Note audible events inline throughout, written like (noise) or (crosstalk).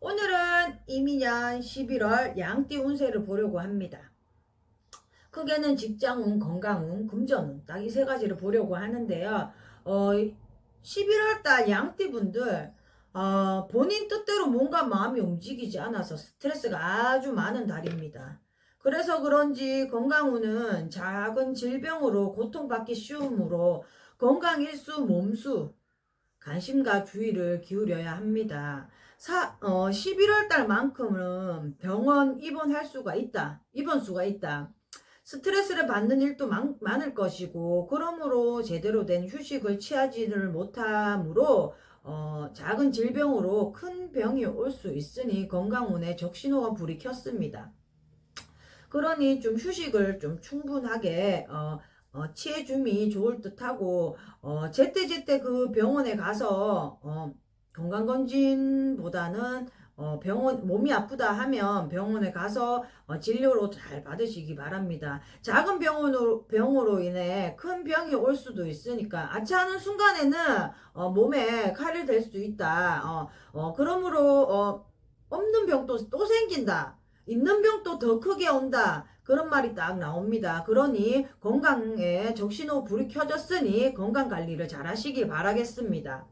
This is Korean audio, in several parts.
오늘은 이민년 11월 양띠 운세를 보려고 합니다. 크게는 직장운, 건강운, 금전운 딱 이 세 가지를 보려고 하는데요. 어, 11월 달 양띠 분들 어, 본인 뜻대로 뭔가 마음이 움직이지 않아서 스트레스가 아주 많은 달입니다. 그래서 그런지 건강운은 작은 질병으로 고통받기 쉬움으로 건강 일수, 몸수 관심과 주의를 기울여야 합니다. 사, 어, 11월 달만큼은 병원 입원할 수가 있다. 입원 수가 있다. 스트레스를 받는 일도 많, 많을 것이고, 그러므로 제대로 된 휴식을 취하지를 못하므로, 어, 작은 질병으로 큰 병이 올 수 있으니 건강운에 적신호가 불이 켰습니다. 그러니 좀 휴식을 좀 충분하게, 어, 어, 취해줌이 좋을 듯하고, 어, 제때제때 그 병원에 가서, 어, 건강검진보다는, 어, 병원, 몸이 아프다 하면 병원에 가서, 어, 진료로 잘 받으시기 바랍니다. 작은 병원으로, 병으로 인해 큰 병이 올 수도 있으니까, 아차하는 순간에는, 어, 몸에 칼이 될 수도 있다. 어, 어, 그러므로, 어, 없는 병도 또 생긴다. 있는 병도 더 크게 온다. 그런 말이 딱 나옵니다. 그러니 건강에 적신호 불이 켜졌으니 건강 관리를 잘 하시길 바라겠습니다.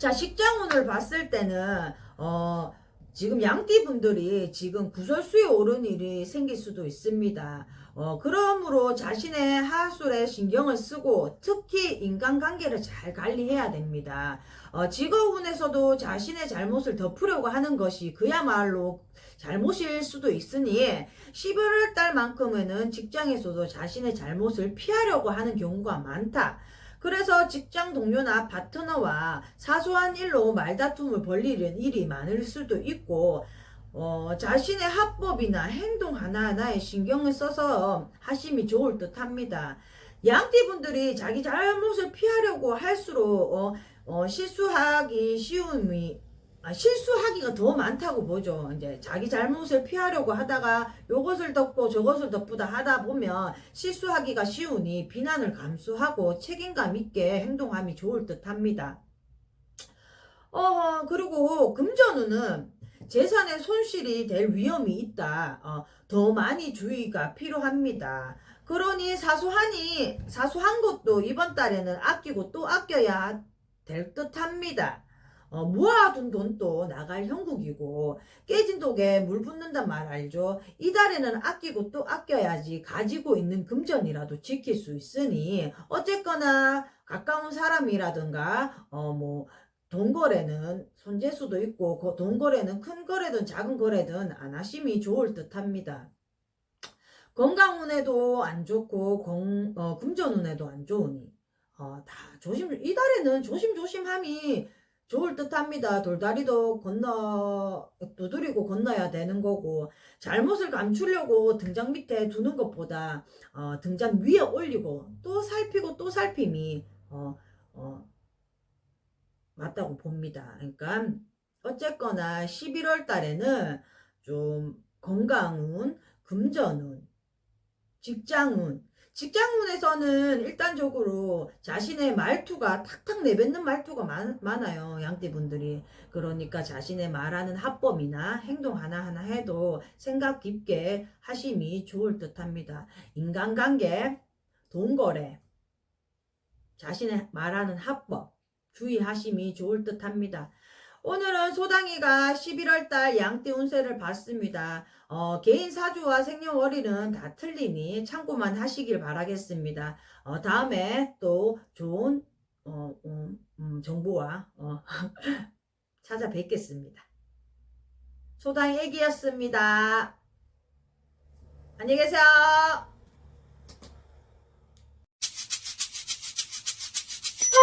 자, 식장운을 봤을 때는, 어, 지금 양띠 분들이 지금 구설수에 오른 일이 생길 수도 있습니다. 어, 그러므로 자신의 하술에 신경을 쓰고 특히 인간관계를 잘 관리해야 됩니다. 어, 직업운에서도 자신의 잘못을 덮으려고 하는 것이 그야말로 잘못일 수도 있으니 11월 달만큼에는 직장에서도 자신의 잘못을 피하려고 하는 경우가 많다. 그래서 직장 동료나 파트너와 사소한 일로 말다툼을 벌리는 일이 많을 수도 있고, 어, 자신의 합법이나 행동 하나하나에 신경을 써서 하심이 좋을 듯 합니다. 양띠분들이 자기 잘못을 피하려고 할수록, 어, 어, 실수하기 쉬움이, 아, 실수하기가 더 많다고 보죠. 이제 자기 잘못을 피하려고 하다가 요것을 덮고 저것을 덮다 하다 보면 실수하기가 쉬우니 비난을 감수하고 책임감 있게 행동함이 좋을 듯 합니다. 어, 그리고 금전운은 재산의 손실이 될 위험이 있다. 어, 더 많이 주의가 필요합니다. 그러니 사소하니, 사소한 것도 이번 달에는 아끼고 또 아껴야 될 듯 합니다. 어, 모아둔 돈도 나갈 형국이고 깨진 독에 물 붓는단 말 알죠? 이달에는 아끼고 또 아껴야지 가지고 있는 금전이라도 지킬 수 있으니 어쨌거나 가까운 사람이라든가 어뭐 돈거래는 손재수도 있고 그 돈거래는 큰 거래든 작은 거래든 안 하심이 좋을 듯 합니다. 건강운에도 안 좋고 공, 어, 금전운에도 안 좋으니 어, 다 조심 이달에는 조심조심함이 좋을 듯 합니다. 돌다리도 건너 두드리고 건너야 되는 거고 잘못을 감추려고 등장 밑에 두는 것보다 어, 등장 위에 올리고 또 살피고 또 살핌이 어, 어, 맞다고 봅니다. 그러니까 어쨌거나 11월 달에는 좀 건강운, 금전운, 직장운, 직장운에서는 일단적으로 자신의 말투가 탁탁 내뱉는 말투가 많, 많아요. 양띠분들이. 그러니까 자신의 말하는 합범이나 행동 하나하나 해도 생각 깊게 하심이 좋을 듯 합니다. 인간관계, 돈거래, 자신의 말하는 합법, 주의하심이 좋을 듯 합니다. 오늘은 소당이가 11월달 양띠 운세를 봤습니다. 어, 개인 사주와 생년월일은 다 틀리니 참고만 하시길 바라겠습니다. 어, 다음에 또 좋은 어, 음, 음, 정보와 어, (laughs) 찾아뵙겠습니다. 소당 애기였습니다. 안녕히 계세요.